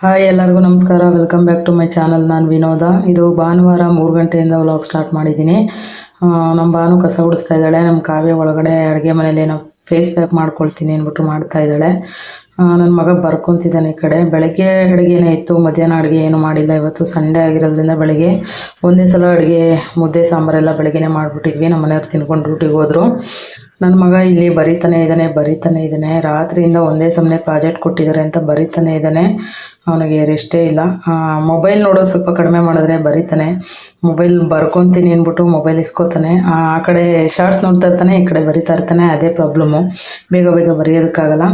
Hi ಎಲ್ಲರಿಗೂ ನಮಸ್ಕಾರ. Welcome back to my channel ನಾನು ವಿನೋದ. ಇದು ಭಾನುವಾರ ಮೂರು ಗಂಟೆಯಿಂದ ವ್ಲಾಗ್ ಸ್ಟಾರ್ಟ್ ಮಾಡಿದ್ದೀನಿ. ನಮ್ಮ ಭಾನು ಕಸ ಗುಡಿಸ್ತಾ ಇದ್ದಾಳೆ. ನಮ್ಮ ಕಾವ್ಯ ಒಳಗಡೆ ಅಡುಗೆ ಮನೇಲಿ ಏನೋ ಫೇಸ್ ಪ್ಯಾಕ್ ಮಾಡ್ಕೊಳ್ತೀನಿ ಅಂದ್ಬಿಟ್ಟು ಮಾಡ್ತಾ ಇದ್ದಾಳೆ. ನನ್ನ ಮಗ ಬರ್ಕೊತಿದ್ದಾನೆ ಈ ಕಡೆ. ಬೆಳಗ್ಗೆ ಅಡುಗೆನೇ ಇತ್ತು, ಮಧ್ಯಾಹ್ನ ಅಡುಗೆ ಏನು ಮಾಡಿಲ್ಲ. ಇವತ್ತು ಸಂಡೇ ಆಗಿರೋದ್ರಿಂದ ಬೆಳಗ್ಗೆ ಒಂದೇ ಸಲ ಅಡುಗೆ, ಮುದ್ದೆ, ಸಾಂಬಾರೆಲ್ಲ ಬೆಳಗ್ಗೆನೇ ಮಾಡಿಬಿಟ್ಟಿದ್ವಿ. ನಮ್ಮ ಮನೆಯವ್ರು ತಿನ್ಕೊಂಡು ಡ್ಯೂಟಿಗೆ ಹೋದರು. ನನ್ನ ಮಗ ಇಲ್ಲಿ ಬರಿತಾನೆ ಇದ್ದಾನೆ ಬರಿತಾನೆ ಇದ್ದಾನೆ. ರಾತ್ರಿಯಿಂದ ಒಂದೇ ಸಮನೆ ಪ್ರಾಜೆಕ್ಟ್ ಕೊಟ್ಟಿದ್ದಾರೆ ಅಂತ ಬರಿತಾನೆ ಇದ್ದಾನೆ. ಅವನಿಗೆ ರೆಸ್ಟೇ ಇಲ್ಲ. ಮೊಬೈಲ್ ನೋಡೋದು ಸ್ವಲ್ಪ ಕಡಿಮೆ ಮಾಡಿದ್ರೆ ಬರಿತಾನೆ. ಮೊಬೈಲ್ ಬರ್ಕೊತೀನಿ ಅಂದ್ಬಿಟ್ಟು ಮೊಬೈಲ್ ಇಸ್ಕೋತಾನೆ. ಆ ಕಡೆ ಶಾರ್ಟ್ಸ್ ನೋಡ್ತಾ ಇರ್ತಾನೆ, ಈ ಕಡೆ ಬರಿತಾ ಇರ್ತಾನೆ. ಅದೇ ಪ್ರಾಬ್ಲಮ್ಮು ಬೇಗ ಬೇಗ ಬರೆಯೋದಕ್ಕಾಗಲ್ಲ.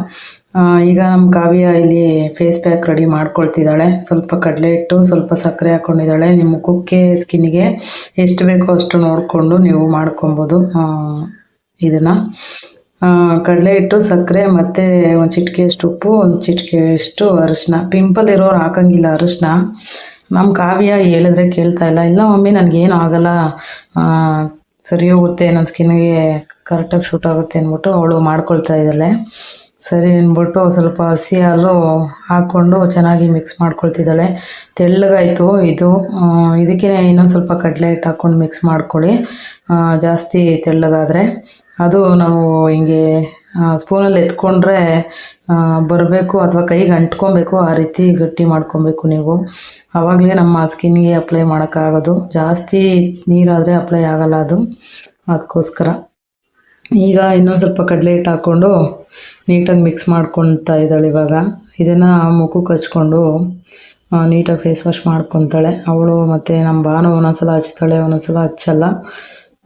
ಈಗ ನಮ್ಮ ಕಾವ್ಯ ಇಲ್ಲಿ ಫೇಸ್ ಪ್ಯಾಕ್ ರೆಡಿ ಮಾಡ್ಕೊಳ್ತಿದ್ದಾಳೆ. ಸ್ವಲ್ಪ ಕಡಲೆ ಹಿಟ್ಟು, ಸ್ವಲ್ಪ ಸಕ್ಕರೆ ಹಾಕ್ಕೊಂಡಿದ್ದಾಳೆ ನಿಮ್ಮ ಮುಖಕ್ಕೆ ಸ್ಕಿನ್ಗೆ ಎಷ್ಟು ಬೇಕೋ ಅಷ್ಟು ನೋಡಿಕೊಂಡು ನೀವು ಮಾಡ್ಕೊಬೋದು. ಇದನ್ನು. ಕಡಲೆ ಹಿಟ್ಟು ಸಕ್ಕರೆ ಮತ್ತು ಒಂದು ಚಿಟಿಕೆಯಷ್ಟು ಉಪ್ಪು, ಒಂದು ಚಿಟಿಕೆಯಷ್ಟು ಅರಿಶಿನ ಪಿಂಪಲ್ ಇರೋರು ಹಾಕಂಗಿಲ್ಲ ಅರಿಶಿನ ನಮ್ಮ ಕಾವ್ಯ ಹೇಳಿದ್ರೆ ಕೇಳ್ತಾ ಇಲ್ಲ. ಇಲ್ಲ ಮಮ್ಮಿ, ನನಗೇನು ಆಗಲ್ಲ. ಸರಿ ಹೋಗುತ್ತೆ ನನ್ನ ಸ್ಕಿನ್ಗೆ ಕರೆಕ್ಟಾಗಿ ಶೂಟ್ ಆಗುತ್ತೆ ಅಂದ್ಬಿಟ್ಟು ಅವಳು ಮಾಡ್ಕೊಳ್ತಾ ಇದ್ದಾಳೆ. ಸರಿ ಅಂದ್ಬಿಟ್ಟು ಸ್ವಲ್ಪ ಹಸಿ ಹಾಲು ಹಾಕ್ಕೊಂಡು ಚೆನ್ನಾಗಿ ಮಿಕ್ಸ್ ಮಾಡ್ಕೊಳ್ತಿದ್ದಾಳೆ. ತೆಳ್ಳಗಾಯಿತು ಇದು. ಇದಕ್ಕೆ ಇನ್ನೊಂದು ಸ್ವಲ್ಪ ಕಡಲೆ ಹಿಟ್ಟು ಹಾಕ್ಕೊಂಡು ಮಿಕ್ಸ್ ಮಾಡ್ಕೊಳ್ಳಿ. ಜಾಸ್ತಿ ತೆಳ್ಳಗಾದರೆ. ಅದು ನಾವು ಹಿಂಗೆ ಸ್ಪೂನಲ್ಲಿ ಎತ್ಕೊಂಡ್ರೆ ಬರಬೇಕು ಅಥವಾ ಕೈಗೆ ಅಂಟ್ಕೊಬೇಕು, ಆ ರೀತಿ ಗಟ್ಟಿ ಮಾಡ್ಕೊಬೇಕು ನೀವು. ಆವಾಗಲೇ ನಮ್ಮ ಸ್ಕಿನ್ಗೆ ಅಪ್ಲೈ ಮಾಡೋಕ್ಕಾಗೋದು. ಜಾಸ್ತಿ ನೀರಾದರೆ ಅಪ್ಲೈ ಆಗಲ್ಲ ಅದು. ಅದಕ್ಕೋಸ್ಕರ. ಈಗ ಇನ್ನೊಂದು ಸ್ವಲ್ಪ ಕಡಲೆ ಹಿಟ್ಟು ಹಾಕ್ಕೊಂಡು ನೀಟಾಗಿ ಮಿಕ್ಸ್ ಮಾಡ್ಕೊತಾ ಇದ್ದಾಳೆ ಇವಾಗ. ಇದನ್ನು ಮುಖಕ್ಕೆ ಹಚ್ಕೊಂಡು ನೀಟಾಗಿ ಫೇಸ್ ವಾಶ್ ಮಾಡ್ಕೊತಾಳೆ ಅವಳು ಮತ್ತು ನಮ್ಮ ಬಾನು ಒಂದೊಂದ್ಸಲ ಹಚ್ತಾಳೆ, ಒಂದೊಂದ್ಸಲ ಹಚ್ಚಲ್ಲ.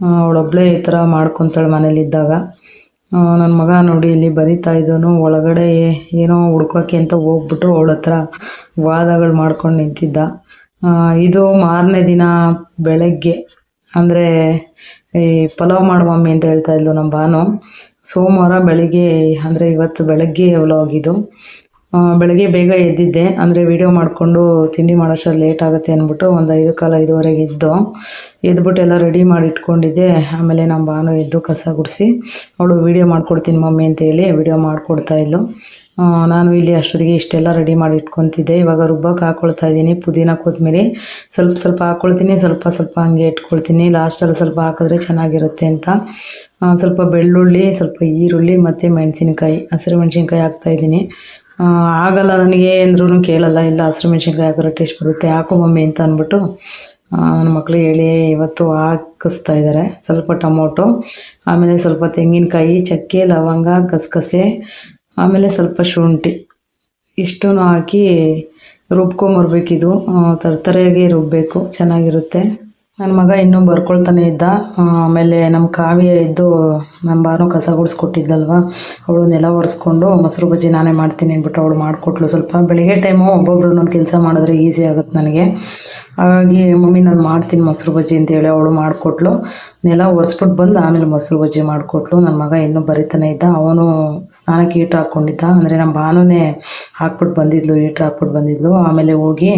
ಅವಳೊಬ್ಳೇ ಈ ಥರ ಮಾಡ್ಕೊತಾಳೆ ಮನೇಲಿದ್ದಾಗ. ನನ್ನ ಮಗ ನೋಡಿ ಇಲ್ಲಿ ಬರಿತಾ ಇದ್ದನು. ಒಳಗಡೆ ಏನೋ ಹುಡ್ಕೋಕೆ ಅಂತ ಹೋಗ್ಬಿಟ್ಟು ಅವಳ ಹತ್ರ ವಾದಗಳು ಮಾಡ್ಕೊಂಡು ನಿಂತಿದ್ದ. ಇದು ಮಾರನೇ ದಿನ ಬೆಳಗ್ಗೆ. ಅಂದರೆ ಈ ಪಲಾವ್ ಮಾಡು ಮಮ್ಮಿ ಅಂತ ಹೇಳ್ತಾ ಇದ್ಲು ನಮ್ಮ ಬಾನು ಸೋಮವಾರ ಬೆಳಿಗ್ಗೆ, ಅಂದರೆ ಇವತ್ತು ಬೆಳಗ್ಗೆ ವ್ಲಾಗ್ ಇದು ಬೆಳಗ್ಗೆ ಬೇಗ ಎದ್ದಿದ್ದೆ. ಅಂದರೆ ವೀಡಿಯೋ ಮಾಡಿಕೊಂಡು ತಿಂಡಿ ಮಾಡೋಷ್ಟರಲ್ಲಿ ಲೇಟ್ ಆಗುತ್ತೆ ಅಂದ್ಬಿಟ್ಟು ಒಂದು ಐದು ಕಾಲ ಐದುವರೆಗೆ ಎದ್ದು ಎದ್ಬಿಟ್ಟು ಎಲ್ಲ ರೆಡಿ ಮಾಡಿ ಇಟ್ಕೊಂಡಿದ್ದೆ. ಆಮೇಲೆ ನಮ್ಮ ಬಾನು ಎದ್ದು ಕಸ ಗುಡಿಸಿ, ಅವಳು ವಿಡಿಯೋ ಮಾಡ್ಕೊಡ್ತೀನಿ ಮಮ್ಮಿ ಅಂತೇಳಿ ವಿಡಿಯೋ ಇದ್ಲು. ನಾನು ಇಲ್ಲಿ ಅಷ್ಟೊತ್ತಿಗೆ ಇಷ್ಟೆಲ್ಲ ರೆಡಿ ಮಾಡಿ ಇಟ್ಕೊತಿದ್ದೆ. ಇವಾಗ ರುಬ್ಬಕ್ಕೆ ಹಾಕ್ಕೊಳ್ತಾ ಇದ್ದೀನಿ. ಪುದೀನ ಕೊತ್ತಂಬರಿ ಸ್ವಲ್ಪ ಸ್ವಲ್ಪ ಹಾಕ್ಕೊಳ್ತೀನಿ ಸ್ವಲ್ಪ ಸ್ವಲ್ಪ ಹಂಗೆ ಇಟ್ಕೊಳ್ತೀನಿ. ಲಾಸ್ಟಲ್ಲಿ ಸ್ವಲ್ಪ ಹಾಕಿದ್ರೆ ಚೆನ್ನಾಗಿರುತ್ತೆ ಅಂತ. ಸ್ವಲ್ಪ ಬೆಳ್ಳುಳ್ಳಿ, ಸ್ವಲ್ಪ ಈರುಳ್ಳಿ ಮತ್ತು ಮೆಣಸಿನ್ಕಾಯಿ, ಹಸಿರು ಮೆಣಸಿನ್ಕಾಯಿ ಹಾಕ್ತಾಯಿದ್ದೀನಿ ಆಗಲ್ಲ ನನಗೆ ಅಂದ್ರೂ ಕೇಳಲ್ಲ, ಇಲ್ಲ ಹಸಿರು ಮೆಣಸಿನ್ಕಾಯಿ ಹಾಕಿದ್ರೆ ಟೇಸ್ಟ್ ಬರುತ್ತೆ, ಹಾಕು ಮಮ್ಮಿ ಅಂತ ಅಂದ್ಬಿಟ್ಟು ನನ್ನ ಮಕ್ಕಳು ಹೇಳಿ ಇವತ್ತು ಹಾಕಿಸ್ತಾ ಇದ್ದಾರೆ ಸ್ವಲ್ಪ ಟೊಮೊಟೊ, ಆಮೇಲೆ ಸ್ವಲ್ಪ ತೆಂಗಿನಕಾಯಿ, ಚಕ್ಕೆ, ಲವಂಗ, ಗಸಗಸೆ, ಆಮೇಲೆ ಸ್ವಲ್ಪ ಶುಂಠಿ ಇಷ್ಟೂ ಹಾಕಿ ರುಬ್ಕೊಂಬರ್ಬೇಕಿದು ತರ್ತರೆಯಾಗಿ ರುಬ್ಬಬೇಕು ಚೆನ್ನಾಗಿರುತ್ತೆ. ನನ್ನ ಮಗ ಇನ್ನೂ ಬರ್ಕೊಳ್ತಾನೆ ಇದ್ದ. ಆಮೇಲೆ ನಮ್ಮ ಕಾವ್ಯ ಇದ್ದು ನಮ್ಮ ಬಾನು ಕಸ ಗುಡಿಸ್ಕೊಟ್ಟಿದ್ದಲ್ವ? ಅವಳು ನೆಲ ಒರೆಸ್ಕೊಂಡು ಮೊಸರು ಬಜ್ಜಿ ನಾನೇ ಮಾಡ್ತೀನಿ ಅಂದ್ಬಿಟ್ಟು ಅವಳು ಮಾಡಿಕೊಟ್ಲು. ಸ್ವಲ್ಪ ಬೆಳಿಗ್ಗೆ ಟೈಮು ಒಬ್ಬೊಬ್ರು ಕೆಲಸ ಮಾಡಿದ್ರೆ ಈಸಿ ಆಗುತ್ತೆ ನನಗೆ. ಹಾಗಾಗಿ ಮಮ್ಮಿ, ನಾನು ಮಾಡ್ತೀನಿ ಮೊಸರು ಬಜ್ಜಿ ಅಂತೇಳಿ ಅವಳು ಮಾಡಿಕೊಟ್ಲು. ನೆಲ ಒರೆಸ್ಬಿಟ್ಟು ಬಂದು ಆಮೇಲೆ ಮೊಸರು ಬಜ್ಜಿ ಮಾಡಿಕೊಟ್ಲು. ನನ್ನ ಮಗ ಇನ್ನೂ ಬರಿತಾನೆ ಇದ್ದ. ಅವನು ಸ್ನಾನಕ್ಕೆ ಹೀಟ್ರ್ ಹಾಕ್ಕೊಂಡಿದ್ದ ಅಂದರೆ ನಮ್ಮ ಬಾನೂನೇ ಹಾಕ್ಬಿಟ್ಟು ಬಂದಿದ್ಲು ಹೀಟ್ರ್ ಹಾಕ್ಬಿಟ್ಟು ಬಂದಿದ್ಲು. ಆಮೇಲೆ ಹೋಗಿ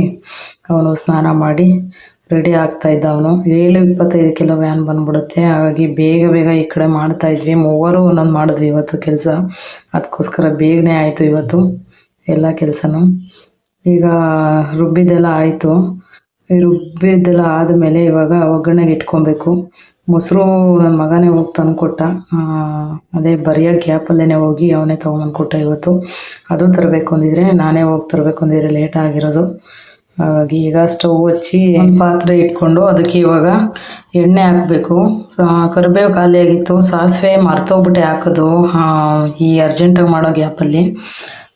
ಅವನು ಸ್ನಾನ ಮಾಡಿ ರೆಡಿ ಆಗ್ತಾ ಇದ್ದ ಅವನು. ಏಳು ಇಪ್ಪತ್ತೈದಕ್ಕೆಲ್ಲ ವ್ಯಾನ್ ಬಂದ್ಬಿಡುತ್ತೆ. ಹಾಗಾಗಿ ಬೇಗ ಬೇಗ ಈ ಕಡೆ ಮಾಡ್ತಾ ಇದ್ವಿ. ಮೂವರು ಒಂದೊಂದು ಮಾಡಿದ್ವಿ ಇವತ್ತು ಕೆಲಸ. ಅದಕ್ಕೋಸ್ಕರ ಬೇಗನೆ ಆಯಿತು ಇವತ್ತು ಎಲ್ಲ ಕೆಲಸನೂ. ಈಗ ರುಬ್ಬಿದ್ದೆಲ್ಲ ಆಯಿತು. ರುಬ್ಬಿದ್ದೆಲ್ಲ ಆದಮೇಲೆ ಇವಾಗ ಒಗ್ಗರಣೆಗೆ ಇಟ್ಕೊಬೇಕು. ಮೊಸರು ನನ್ನ ಮಗನೇ ಹೋಗಿ ತಂದುಕೊಟ್ಟ. ಅದೇ ಬರೆಯೋ ಗ್ಯಾಪಲ್ಲೇ ಹೋಗಿ ಅವನೇ ತೊಗೊಂಬಂದು ಕೊಟ್ಟ ಇವತ್ತು. ಅದು ತರಬೇಕು ಅಂದಿದ್ರೆ ನಾನೇ ಹೋಗಿ ತರಬೇಕು ಅಂದಿದ್ರೆ ಲೇಟ್ ಆಗಿರೋದು. ಹಾಗಾಗಿ ಈಗ ಸ್ಟವ್ ಹಚ್ಚಿ ಪಾತ್ರೆ ಇಟ್ಕೊಂಡು ಅದಕ್ಕೆ ಇವಾಗ ಎಣ್ಣೆ ಹಾಕಬೇಕು. ಕರಿಬೇವು ಖಾಲಿಯಾಗಿತ್ತು. ಸಾಸಿವೆ ಮರ್ತೋಗ್ಬಿಟ್ಟೆ ಹಾಕೋದು. ಈ ಅರ್ಜೆಂಟಾಗಿ ಮಾಡೋ ಗ್ಯಾಪಲ್ಲಿ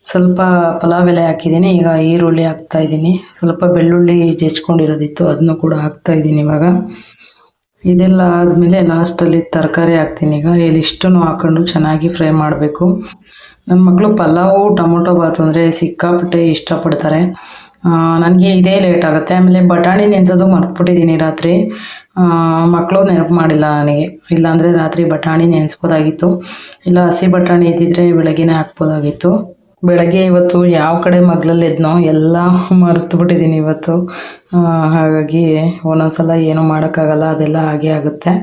ಸ್ವಲ್ಪ ಪಲಾವ್ ಎಲೆ ಹಾಕಿದ್ದೀನಿ ಈಗ ಈರುಳ್ಳಿ ಹಾಕ್ತಾ ಇದ್ದೀನಿ ಸ್ವಲ್ಪ ಬೆಳ್ಳುಳ್ಳಿ ಜಚ್ಕೊಂಡಿರೋದಿತ್ತು ಅದನ್ನು ಕೂಡ ಹಾಕ್ತಾ ಇದ್ದೀನಿ ಇವಾಗ. ಇದೆಲ್ಲ ಆದಮೇಲೆ ಲಾಸ್ಟಲ್ಲಿ ತರಕಾರಿ ಹಾಕ್ತೀನಿ ಈಗ. ಇಲ್ಲಿಷ್ಟನ್ನು ಹಾಕೊಂಡು ಚೆನ್ನಾಗಿ ಫ್ರೈ ಮಾಡಬೇಕು. ನಮ್ಮ ಮಕ್ಕಳು ಪಲಾವು, ಟೊಮೊಟೊ ಬಾತು ಅಂದರೆ ಸಿಕ್ಕಾಪಟ್ಟೆ ಇಷ್ಟಪಡ್ತಾರೆ. ನನಗೆ ಇದೇ ಲೇಟ್ ಆಗುತ್ತೆ. ಆಮೇಲೆ ಬಟಾಣಿ ನೆನೆಸೋದು ಮರ್ತ್ಬಿಟ್ಟಿದ್ದೀನಿ ರಾತ್ರಿ. ಮಕ್ಕಳು ನೆನಪು ಮಾಡಿಲ್ಲ ನನಗೆ. ಇಲ್ಲಾಂದರೆ ರಾತ್ರಿ ಬಟಾಣಿ ನೆನೆಸ್ಬೋದಾಗಿತ್ತು. ಇಲ್ಲ, ಹಸಿ ಬಟಾಣಿ ಇದ್ದಿದ್ರೆ ಬೆಳಗ್ಗೆನೇ ಹಾಕ್ಬೋದಾಗಿತ್ತು. ಬೆಳಗ್ಗೆ ಇವತ್ತು ಯಾವ ಕಡೆ ಮಗ್ಲಲ್ಲಿ ಎದ್ನೋ ಎಲ್ಲ ಮರೆತು ಬಿಟ್ಟಿದ್ದೀನಿ ಇವತ್ತು ಹಾಗಾಗಿ ಒಂದೊಂದು ಸಲ ಏನೂ ಮಾಡೋಕ್ಕಾಗಲ್ಲ, ಅದೆಲ್ಲ ಹಾಗೆ ಆಗುತ್ತೆ.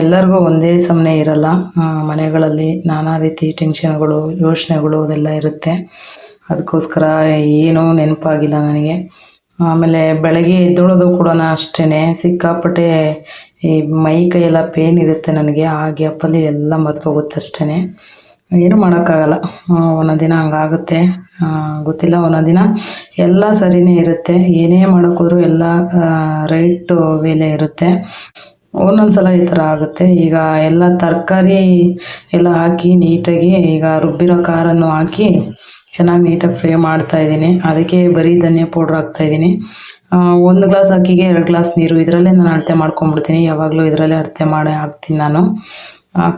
ಎಲ್ಲರಿಗೂ ಒಂದೇ ಸಮನೆ ಇರಲ್ಲ. ಮನೆಗಳಲ್ಲಿ ನಾನಾ ರೀತಿ ಟೆನ್ಷನ್ಗಳು ಯೋಚನೆಗಳು ಅದೆಲ್ಲ ಇರುತ್ತೆ. ಅದಕ್ಕೋಸ್ಕರ ಏನೂ ನೆನಪಾಗಿಲ್ಲ ನನಗೆ. ಆಮೇಲೆ ಬೆಳಗ್ಗೆ ಎದ್ದೊಳೋದು ಕೂಡ ಅಷ್ಟೇ ಸಿಕ್ಕಾಪಟ್ಟೆ ಈ ಮೈ ಕೈಯೆಲ್ಲ ಪೇನ್ ಇರುತ್ತೆ ನನಗೆ. ಆ ಗ್ಯಾಪಲ್ಲಿ ಎಲ್ಲ ಮರ್ತೋಗುತ್ತೆ ಅಷ್ಟೇ ಏನು ಮಾಡೋಕ್ಕಾಗಲ್ಲ. ಒಂದೊಂದು ದಿನ ಹಂಗಾಗುತ್ತೆ. ಗೊತ್ತಿಲ್ಲ ಒಂದೊಂದು ದಿನ ಎಲ್ಲ ಸರಿನೇ ಇರುತ್ತೆ. ಏನೇ ಮಾಡೋಕ್ಕೋದ್ರೂ ಎಲ್ಲ ರೈಟ್ ವೇಲೆ ಇರುತ್ತೆ. ಒಂದೊಂದು ಸಲ ಈ ಥರ ಆಗುತ್ತೆ. ಈಗ ಎಲ್ಲ ತರಕಾರಿ ಎಲ್ಲ ಹಾಕಿ ನೀಟಾಗಿ ಈಗ ರುಬ್ಬಿರೋ ಖಾರನ್ನು ಹಾಕಿ ಚೆನ್ನಾಗಿ ನೀಟಾಗಿ ಫ್ರೈ ಮಾಡ್ತಾ ಇದ್ದೀನಿ. ಅದಕ್ಕೆ ಬರೀ ಧನಿಯಾ ಪೌಡ್ರ್ ಹಾಕ್ತಾ ಇದ್ದೀನಿ. ಒಂದು ಗ್ಲಾಸ್ ಅಕ್ಕಿಗೆ ಎರಡು ಗ್ಲಾಸ್ ನೀರು. ಇದರಲ್ಲೇ ನಾನು ಅಳತೆ ಮಾಡ್ಕೊಂಡ್ಬಿಡ್ತೀನಿ. ಯಾವಾಗಲೂ ಇದರಲ್ಲೇ ಅಳತೆ ಮಾಡಿ ಹಾಕ್ತೀನಿ ನಾನು.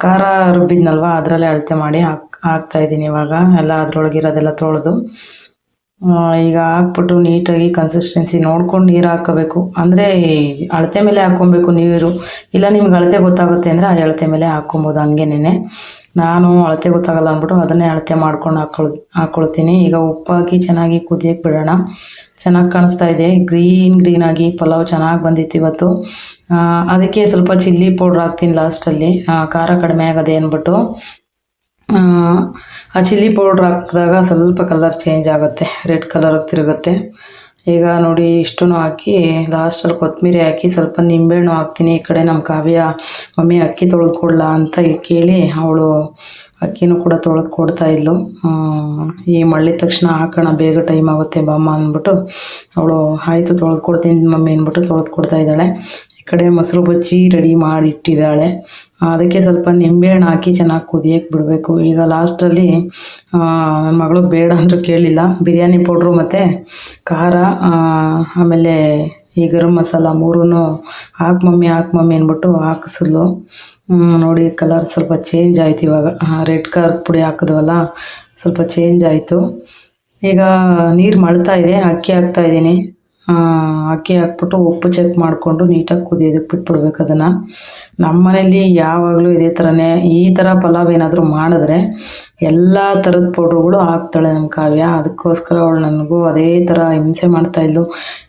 ಖಾರ ರುಬ್ಬಿದ್ನಲ್ವ? ಅದರಲ್ಲೇ ಅಳತೆ ಮಾಡಿ ಹಾಕ್, ಹಾಕ್ತಾ ಇದ್ದೀನಿ ಇವಾಗ. ಎಲ್ಲ ಅದರೊಳಗಿರೋದೆಲ್ಲ ತೊಳೆದು. ಈಗ ಹಾಕ್ಬಿಟ್ಟು ನೀಟಾಗಿ ಕನ್ಸಿಸ್ಟೆನ್ಸಿ ನೋಡ್ಕೊಂಡು ನೀರು ಹಾಕೋಬೇಕು. ಅಂದರೆ ಅಳತೆ ಮೇಲೆ ಹಾಕ್ಕೊಬೇಕು ನೀರು. ಇಲ್ಲ ನಿಮ್ಗೆ ಅಳತೆ ಗೊತ್ತಾಗುತ್ತೆ ಅಂದರೆ ಆ ಅಳತೆ ಮೇಲೆ ಹಾಕ್ಕೊಬೋದು ಹಂಗೇನೆ ನಾನು ಅಳತೆ ಗೊತ್ತಾಗಲ್ಲ ಅಂದ್ಬಿಟ್ಟು ಅದನ್ನೇ ಅಳತೆ ಮಾಡ್ಕೊಂಡು ಹಾಕೊಳ್ ಹಾಕ್ಕೊಳ್ತೀನಿ ಈಗ ಉಪ್ಪಾಕಿ ಚೆನ್ನಾಗಿ ಕುದಿಯಕ್ಕೆ ಬಿಡೋಣ. ಚೆನ್ನಾಗಿ ಕಾಣಿಸ್ತಾ ಇದೆ. ಗ್ರೀನ್ ಗ್ರೀನ್ ಆಗಿ ಪಲಾವ್ ಚೆನ್ನಾಗಿ ಬಂದಿತ್ತು ಇವತ್ತು. ಅದಕ್ಕೆ ಸ್ವಲ್ಪ ಚಿಲ್ಲಿ ಪೌಡ್ರ್ ಹಾಕ್ತೀನಿ ಲಾಸ್ಟಲ್ಲಿ ಖಾರ ಕಡಿಮೆ ಆಗದೆ ಅಂದ್ಬಿಟ್ಟು. ಆ, ಚಿಲ್ಲಿ ಪೌಡ್ರ್ ಹಾಕಿದಾಗ ಸ್ವಲ್ಪ ಕಲರ್ ಚೇಂಜ್ ಆಗುತ್ತೆ ರೆಡ್ ಕಲರ್ ತಿರುಗುತ್ತೆ. ಈಗ ನೋಡಿ ಇಷ್ಟೂ ಹಾಕಿ ಲಾಸ್ಟಲ್ಲಿ ಕೊತ್ತಂಬರಿ ಹಾಕಿ ಸ್ವಲ್ಪ ನಿಂಬೆಹಣ್ಣು ಹಾಕ್ತೀನಿ ಈ ಕಡೆ ನಮ್ಮ ಕಾವ್ಯ ಮಮ್ಮಿ ಅಕ್ಕಿ ತೊಳೆದು ಕೊಡ್ಲಾ ಅಂತ ಕೇಳಿ ಅವಳು ಅಕ್ಕಿನೂ ಕೂಡ ತೊಳೆದು ಕೊಡ್ತಾ ಇದ್ಲು ಈ ಮಳ್ಳಿ ತಕ್ಷಣ ಹಾಕೋಣ ಬೇಗ ಟೈಮ್ ಆಗುತ್ತೆ ಬಾಮ್ಮ ಅಂದ್ಬಿಟ್ಟು ಅವಳು ಆಯಿತು ತೊಳೆದು ಕೊಡ್ತೀನಿ ಮಮ್ಮಿ ಅಂದ್ಬಿಟ್ಟು ತೊಳೆದು ಕೊಡ್ತಾ ಇದ್ದಾಳೆ. ಈ ಕಡೆ ಮೊಸರು ಬಜ್ಜಿ ರೆಡಿ ಮಾಡಿ ಇಟ್ಟಿದ್ದಾಳೆ. ಅದಕ್ಕೆ ಸ್ವಲ್ಪ ನಿಂಬೆಹಣ್ಣು ಹಾಕಿ ಚೆನ್ನಾಗಿ ಕುದಿಯಕ್ಕೆ ಬಿಡಬೇಕು. ಈಗ ಲಾಸ್ಟಲ್ಲಿ ನನ್ನ ಮಗಳು ಬೇಡ ಅಂದರೂ ಕೇಳಿಲ್ಲ. ಬಿರಿಯಾನಿ ಪೌಡ್ರು ಮತ್ತು ಖಾರ ಆಮೇಲೆ ಈ ಗರಂ ಮಸಾಲ ಮೂರೂ ಹಾಕಿ ಮಮ್ಮಿ ಹಾಕಿ ಮಮ್ಮಿ ಅಂದ್ಬಿಟ್ಟು ಹಾಕಿಸಿದ್ಲು. ಹ್ಮ್, ನೋಡಿ ಕಲರ್ ಸ್ವಲ್ಪ ಚೇಂಜ್ ಆಯ್ತು ಇವಾಗ. ರೆಡ್ ಕಲರ್ ಪುಡಿ ಹಾಕಿದ್ವಲ್ಲ ಸ್ವಲ್ಪ ಚೇಂಜ್ ಆಯಿತು. ಈಗ ನೀರು ಮಳ್ತಾ ಇದೆ ಅಕ್ಕಿ ಹಾಕ್ತಾ ಇದ್ದೀನಿ. ಆ, ಅಕ್ಕಿ ಹಾಕ್ಬಿಟ್ಟು ಉಪ್ಪು ಚೆಕ್ ಮಾಡಿಕೊಂಡು ನೀಟಾಗಿ ಕುದಿಯೋದಕ್ಕೆ ಬಿಟ್ಬಿಡ್ಬೇಕು ಅದನ್ನು. ನಮ್ಮ ಮನೇಲಿ ಯಾವಾಗಲೂ ಇದೇ ಥರನೇ ಈ ಥರ ಪಲಾವ್ ಏನಾದರೂ ಮಾಡಿದ್ರೆ ಎಲ್ಲ ಥರದ ಪೌಡ್ರುಗಳು ಹಾಕ್ತಾಳೆ ನಮ್ಮ ಕಾವ್ಯ. ಅದಕ್ಕೋಸ್ಕರ ಅವಳು ನನಗೂ ಅದೇ ಥರ ಹಿಂಸೆ ಮಾಡ್ತಾಯಿದ್ಲು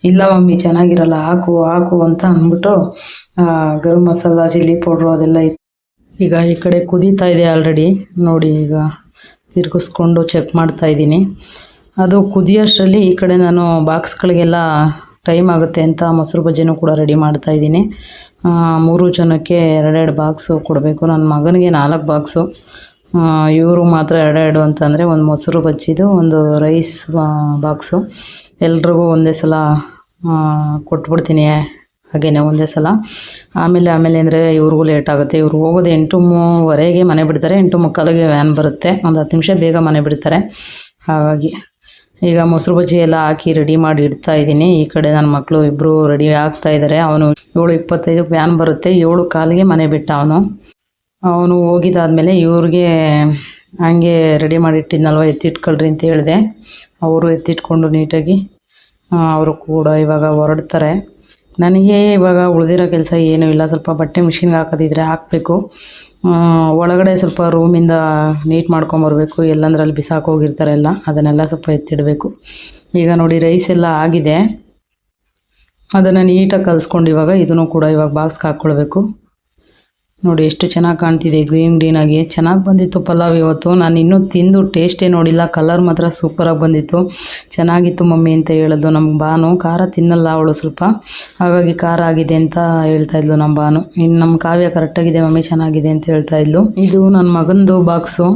ಇಲ್ಲ ಮಮ್ಮಿ, ಚೆನ್ನಾಗಿರಲ್ಲ, ಹಾಕು ಹಾಕು ಅಂತ ಅಂದ್ಬಿಟ್ಟು ಗರಂ ಮಸಾಲ ಚಿಲ್ಲಿ ಪೌಡ್ರು ಅದೆಲ್ಲ ಇತ್ತು ಈಗ ಈ ಕಡೆ ಕುದೀತಾ ಇದೆ ಆಲ್ರೆಡಿ ನೋಡಿ ಈಗ ತಿರ್ಗಿಸ್ಕೊಂಡು ಚೆಕ್ ಮಾಡ್ತಾ ಇದ್ದೀನಿ. ಅದು ಕುದಿಯೋಷ್ಟರಲ್ಲಿ ಈ ಕಡೆ ನಾನು ಬಾಕ್ಸ್ಗಳಿಗೆಲ್ಲ ಟೈಮ್ ಆಗುತ್ತೆ ಅಂತ ಮೊಸರು ಬಜ್ಜಿನೂ ಕೂಡ ರೆಡಿ ಮಾಡ್ತಾ ಇದ್ದೀನಿ. ಮೂರು ಜನಕ್ಕೆ ಎರಡೆರಡು ಬಾಕ್ಸು ಕೊಡಬೇಕು. ನನ್ನ ಮಗನಿಗೆ ನಾಲ್ಕು ಬಾಕ್ಸು. ಇವರು ಮಾತ್ರ ಎರಡೆರಡು ಅಂತಂದರೆ ಒಂದು ಮೊಸರು ಬಜ್ಜಿದು, ಒಂದು ರೈಸ್ ಬಾಕ್ಸು. ಎಲ್ರಿಗೂ ಒಂದೇ ಸಲ ಕೊಟ್ಬಿಡ್ತೀನಿ ಹಾಗೆಯೇ ಒಂದೇ ಸಲ. ಆಮೇಲೆ ಆಮೇಲೆ ಅಂದರೆ ಇವ್ರಿಗೂ ಲೇಟ್ ಆಗುತ್ತೆ. ಇವ್ರು ಹೋಗೋದು ಎಂಟು ಮೂವರೆಗೆ ಮನೆ ಬಿಡ್ತಾರೆ. ಎಂಟು ಮುಕ್ಕಾಲಿಗೆ ವ್ಯಾನ್ ಬರುತ್ತೆ. ಒಂದು ಹತ್ತು ನಿಮಿಷ ಬೇಗ ಮನೆ ಬಿಡ್ತಾರೆ. ಹಾಗಾಗಿ ಈಗ ಮೊಸರು ಬಜ್ಜಿ ಎಲ್ಲ ಹಾಕಿ ರೆಡಿ ಮಾಡಿ ಇಡ್ತಾ ಇದ್ದೀನಿ. ಈ ಕಡೆ ನನ್ನ ಮಕ್ಕಳು ಇಬ್ಬರು ರೆಡಿ ಆಗ್ತಾ ಇದ್ದಾರೆ ಅವನು ಏಳು ಇಪ್ಪತ್ತೈದು ವ್ಯಾನ್ ಬರುತ್ತೆ. ಏಳು ಕಾಲಿಗೆ ಮನೆ ಬಿಟ್ಟ ಅವನು. ಅವನು ಹೋಗಿದ್ದಾದ್ಮೇಲೆ ಇವ್ರಿಗೆ ಹಂಗೆ ರೆಡಿ ಮಾಡಿ ಇಟ್ಟಿದ್ನಲ್ವ, ಎತ್ತಿಟ್ಕೊಳ್ರಿ ಅಂತ ಹೇಳಿದೆ. ಅವರು ಎತ್ತಿಟ್ಕೊಂಡು ನೀಟಾಗಿ ಅವರು ಕೂಡ ಇವಾಗ ಹೊರಡ್ತಾರೆ. ನನಗೆ ಇವಾಗ ಉಳಿದಿರೋ ಕೆಲಸ ಏನೂ ಇಲ್ಲ. ಸ್ವಲ್ಪ ಬಟ್ಟೆ ಮಿಷಿನ್ಗೆ ಹಾಕೋದಿದ್ರೆ ಹಾಕಬೇಕು. ಒಳಗಡೆ ಸ್ವಲ್ಪ ರೂಮಿಂದ ನೀಟ್ ಮಾಡ್ಕೊಂಬರ್ಬೇಕು ಎಲ್ಲಂದ್ರೆ ಅಲ್ಲಿ ಬಿಸಾಕ್ ಹೋಗಿರ್ತಾರೆ ಎಲ್ಲ. ಅದನ್ನೆಲ್ಲ ಸ್ವಲ್ಪ ಎತ್ತಿಡಬೇಕು. ಈಗ ನೋಡಿ ರೈಸ್ ಎಲ್ಲ ಆಗಿದೆ. ಅದನ್ನು ನೀಟಾಗಿ ಕಲಿಸ್ಕೊಂಡು ಇವಾಗ ಇದನ್ನು ಕೂಡ ಇವಾಗ ಬಾಕ್ಸ್ಗೆ ಹಾಕ್ಕೊಳ್ಬೇಕು. ನೋಡಿ ಎಷ್ಟು ಚೆನ್ನಾಗಿ ಕಾಣ್ತಿದೆ. ಗ್ರೀನ್ ಗ್ರೀನ್ ಆಗಿ ಚೆನ್ನಾಗಿ ಬಂದಿತ್ತು ಪಲಾವ್ ಇವತ್ತು. ನಾನು ಇನ್ನೂ ತಿಂದು ಟೇಸ್ಟೇ ನೋಡಿಲ್ಲ. ಕಲರ್ ಮಾತ್ರ ಸೂಪರಾಗಿ ಬಂದಿತ್ತು. ಚೆನ್ನಾಗಿತ್ತು ಮಮ್ಮಿ ಅಂತ ಹೇಳೋದು ನಮ್ಮ ಬಾನು ಖಾರ ತಿನ್ನಲ್ಲ ಅವಳು ಸ್ವಲ್ಪ. ಹಾಗಾಗಿ ಖಾರ ಆಗಿದೆ ಅಂತ ಹೇಳ್ತಾ ಇದ್ಲು ನಮ್ಮ ಬಾನು ಇನ್ನು ನಮ್ಮ ಕಾವ್ಯ ಕರೆಕ್ಟಾಗಿದೆ ಮಮ್ಮಿ, ಚೆನ್ನಾಗಿದೆ ಅಂತ ಹೇಳ್ತಾ ಇದ್ಲು. ಇದು ನನ್ನ ಮಗಂದು ಬಾಕ್ಸು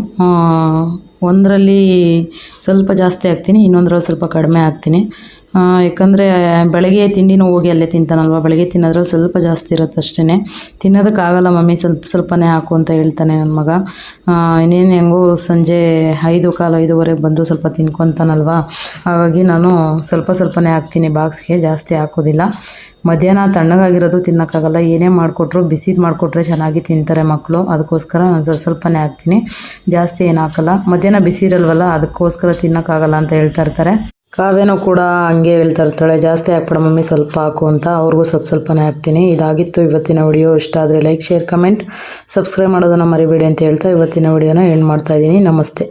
ಒಂದರಲ್ಲಿ ಸ್ವಲ್ಪ ಜಾಸ್ತಿ ಹಾಕ್ತೀನಿ, ಇನ್ನೊಂದರಲ್ಲಿ ಸ್ವಲ್ಪ ಕಡಿಮೆ ಹಾಕ್ತೀನಿ. ಯಾಕಂದರೆ ಬೆಳಗ್ಗೆ ತಿಂಡಿನೂ ಹೋಗಿ ಅಲ್ಲೇ ತಿಂತಾನಲ್ವ? ಬೆಳಗ್ಗೆ ತಿನ್ನೋದ್ರಲ್ಲಿ ಸ್ವಲ್ಪ ಜಾಸ್ತಿ ಇರುತ್ತೆ ಅಷ್ಟೇ ತಿನ್ನೋದಕ್ಕಾಗಲ್ಲ ಮಮ್ಮಿ, ಸ್ವಲ್ಪ ಸ್ವಲ್ಪನೇ ಹಾಕು ಅಂತ ಹೇಳ್ತಾನೆ ನನ್ನ ಮಗ. ಇನ್ನೇನು ಹೆಂಗೂ ಸಂಜೆ ಐದು ಕಾಲು ಐದುವರೆಗೆ ಬಂದು ಸ್ವಲ್ಪ ತಿನ್ಕೊತಾನಲ್ವ? ಹಾಗಾಗಿ ನಾನು ಸ್ವಲ್ಪ ಸ್ವಲ್ಪನೇ ಹಾಕ್ತೀನಿ. ಬಾಕ್ಸ್ಗೆ ಜಾಸ್ತಿ ಹಾಕೋದಿಲ್ಲ. ಮಧ್ಯಾಹ್ನ ತಣ್ಣಗಾಗಿರೋದು ತಿನ್ನೋಕ್ಕಾಗಲ್ಲ. ಏನೇ ಮಾಡಿಕೊಟ್ರು ಬಿಸಿದು ಮಾಡಿಕೊಟ್ರೆ ಚೆನ್ನಾಗಿ ತಿಂತಾರೆ ಮಕ್ಕಳು ಅದಕ್ಕೋಸ್ಕರ ನಾನು ಸ್ವಲ್ಪ ಸ್ವಲ್ಪನೇ ಹಾಕ್ತೀನಿ. ಜಾಸ್ತಿ ಏನು ಹಾಕಲ್ಲ. ಮಧ್ಯಾಹ್ನ ಬಿಸಿ ಇರಲ್ವಲ್ಲ, ಅದಕ್ಕೋಸ್ಕರ ತಿನ್ನೋಕ್ಕಾಗಲ್ಲ ಅಂತ ಹೇಳ್ತಾ ಇರ್ತಾರೆ. ಕಾವ್ಯನೂ ಕೂಡ ಹಂಗೆ ಹೇಳ್ತಾ ಇರ್ತಾಳೆ, ಜಾಸ್ತಿ ಹಾಕ್ಬೇಡ ಮಮ್ಮಿ, ಸ್ವಲ್ಪ ಹಾಕು ಅಂತ. ಅವ್ರಿಗೂ ಸ್ವಲ್ಪ ಸ್ವಲ್ಪನೇ ಹಾಕ್ತೀನಿ. ಇದಾಗಿತ್ತು ಇವತ್ತಿನ ವಿಡಿಯೋ ಇಷ್ಟ ಆದರೆ ಲೈಕ್ ಶೇರ್ ಕಮೆಂಟ್ ಸಬ್ಸ್ಕ್ರೈಬ್ ಮಾಡೋದನ್ನು ಮರಿಬೇಡಿ ಅಂತ ಹೇಳ್ತಾ ಇವತ್ತಿನ ವಿಡಿಯೋನ ಎಂಡ್ ಮಾಡ್ತಾ ಇದ್ದೀನಿ. ನಮಸ್ತೆ.